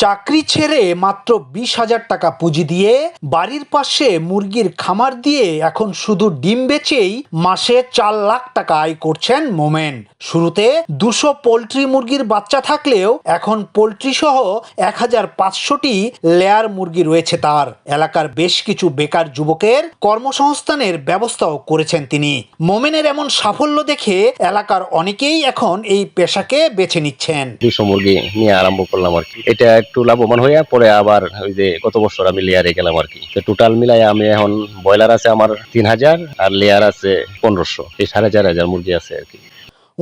চাকরি ছেড়ে মাত্র বিশ হাজার টাকা পুঁজি দিয়ে বাড়ির পাশে মুরগির খামার দিয়ে এখন শুধু ডিম বেচেই মাসে চার লাখ টাকা আয় করছেন মোমেন। শুরুতে দুশো পোলট্রি মুরগির বাচ্চা থাকলেও এখন পোলট্রি সহ এক হাজার পাঁচশোটি লেয়ার মুরগি রয়েছে তার। এলাকার বেশ কিছু বেকার যুবকের কর্মসংস্থানের ব্যবস্থাও করেছেন তিনি। মোমেনের এমন সাফল্য দেখে এলাকার অনেকেই এখন এই পেশাকে বেছে নিচ্ছেন। দুইশো মুরগি নিয়ে আরম্ভ করলাম আর কি। এটা একটু লাভবান হইয়া পরে আবার ওই যে গত বছর আমি লেয়ারে গেলাম আর কি তো টোটাল মিলাই আমি এখন ব্রয়লার আছে আমার তিন হাজার আর লেয়ার আছে পনেরোশো। এই সাড়ে চার হাজার মুরগি আছে আর কি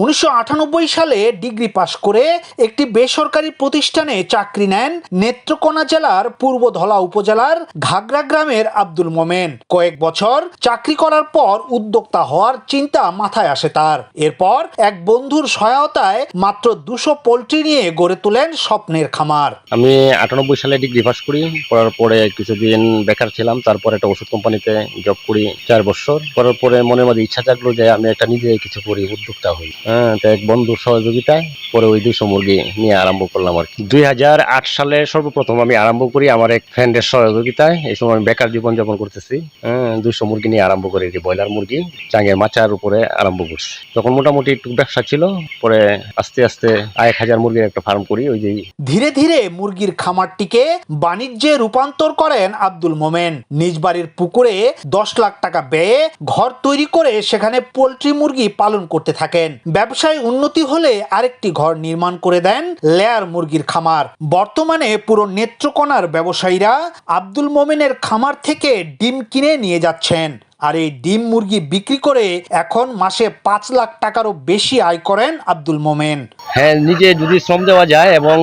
উনিশশো আটানব্বই সালে ডিগ্রি পাশ করে একটি বেসরকারি প্রতিষ্ঠানে চাকরি নেন নেত্রকোনা জেলার পূর্ব ধলা উপজেলার ঘাগরা গ্রামের আব্দুল মোমেন। কয়েক বছর চাকরি করার পর উদ্যোক্তা হওয়ার চিন্তা মাথায় আসে তার। এরপর এক বন্ধুর সহায়তায় মাত্র দুশো পোলট্রি নিয়ে গড়ে তোলেন স্বপ্নের খামার। আমি আটানব্বই সালে ডিগ্রি পাস করি, করার পরে কিছুদিন বেকার ছিলাম, তারপর একটা ওষুধ কোম্পানিতে জব করি চার বছর। করার পরে মনের মধ্যে ইচ্ছা জাগলো যে আমি একটা নিজে কিছু করি, উদ্যোক্তা হই। হ্যাঁ তো এক বন্ধুর সহযোগিতায় পরে ওই দুইশো মুরগি নিয়ে আরম্ভ করলাম আর কি। দুই হাজার আট সালে সর্বপ্রথম আমি আরম্ভ করি আমার এক ফ্রেন্ডের সহযোগিতায়। এই সময় আমি বেকার জীবন যাপন করতেছি। হ্যাঁ দুইশো মুরগি নিয়ে আরম্ভ করি যে ব্রয়লার মুরগি চাঙের মাচার উপরে আরম্ভ করছি। তখন মোটামুটি একটু ব্যবসা ছিল পরে আস্তে আস্তে এক হাজার মুরগির একটা ফার্ম করি ওই যে ধীরে ধীরে মুরগির খামারটিকে বাণিজ্যে রূপান্তর করেন আব্দুল মোমেন। নিজ বাড়ির পুকুরে দশ লাখ টাকা ব্যয়ে ঘর তৈরি করে সেখানে পোলট্রি মুরগি পালন করতে থাকেন। ব্যবসায় উন্নতি হলে আরেকটি ঘর নির্মাণ করে দেন লেয়ার মুরগির খামার। বর্তমানে পুরো নেত্রকোনার ব্যবসায়ীরা আব্দুল মোমেনের খামার থেকে ডিম কিনে নিয়ে যাচ্ছেন। আর এই ডিম মুরগি বিক্রি করে এখন মাসে পাঁচ লাখ টাকারও বেশি আয় করেন আব্দুল মোমেন। হ্যাঁ নিজে যদি শ্রম দেওয়া যায় এবং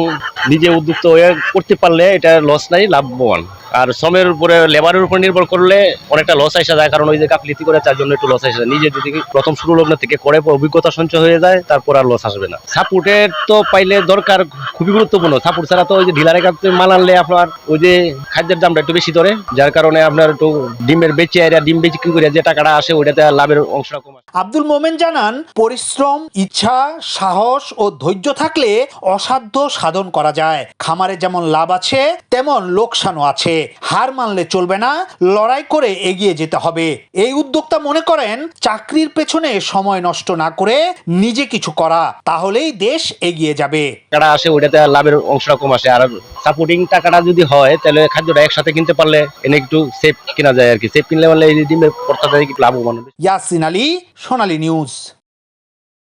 নিজে উদ্যুক্ত হয়ে করতে পারলে এটা লস নাই, লাভবান। আর শ্রমের উপরে লেবারের উপর নির্ভর করলে অনেকটা লস আসা যায়। কারণ ওই যে গাফলিতি করে তার জন্য একটু লস আসা যায়। নিজে যদি প্রথম শুরু লগ্ন থেকে করে, অভিজ্ঞতা সঞ্চয় হয়ে যায়, তারপর আর লস আসবে না। সাপোর্টের তো পাইলে দরকার খুবই গুরুত্বপূর্ণ। সাপোর্ট ছাড়া তো ওই যে ডিলারের কাছে মাল আনলে আপনার ওই যে খাদ্যের দামটা একটু বেশি ধরে। যার কারণে আপনার একটু ডিমের বেচে আর ডিম বেচে কি করে যে টাকাটা আসে, ওইটাতে লাভের অংশটা কম। আব্দুল মোমেন জানান, পরিশ্রম, ইচ্ছা, সাহস ও ধৈর্য থাকলে অসাধ্য সাধন করা যায়। খামারে যেমন লাভ আছে, তেমন লোকসানও আছে। হার মানলে চলবে না লড়াই করে এগিয়ে যেতে হবে। এই উদ্যোক্তা মনে করেন চাকরির পেছনে সময় নষ্ট না করে নিজে কিছু করা তাহলেই দেশ এগিয়ে যাবে। টাকাটা আসে ওইটাতে লাভের অংশটা কম আসে। আর সাপোর্টিং টাকাটা যদি হয় তাহলে খাদ্যটা একসাথে কিনতে পারলে এনে একটু সেফ কিনা যায় আর কি। সেফ কিনলে মানে এই ডিমের পড়তে লাভবান হবে। ইয়াসিন আলী সোনালী নিউজ।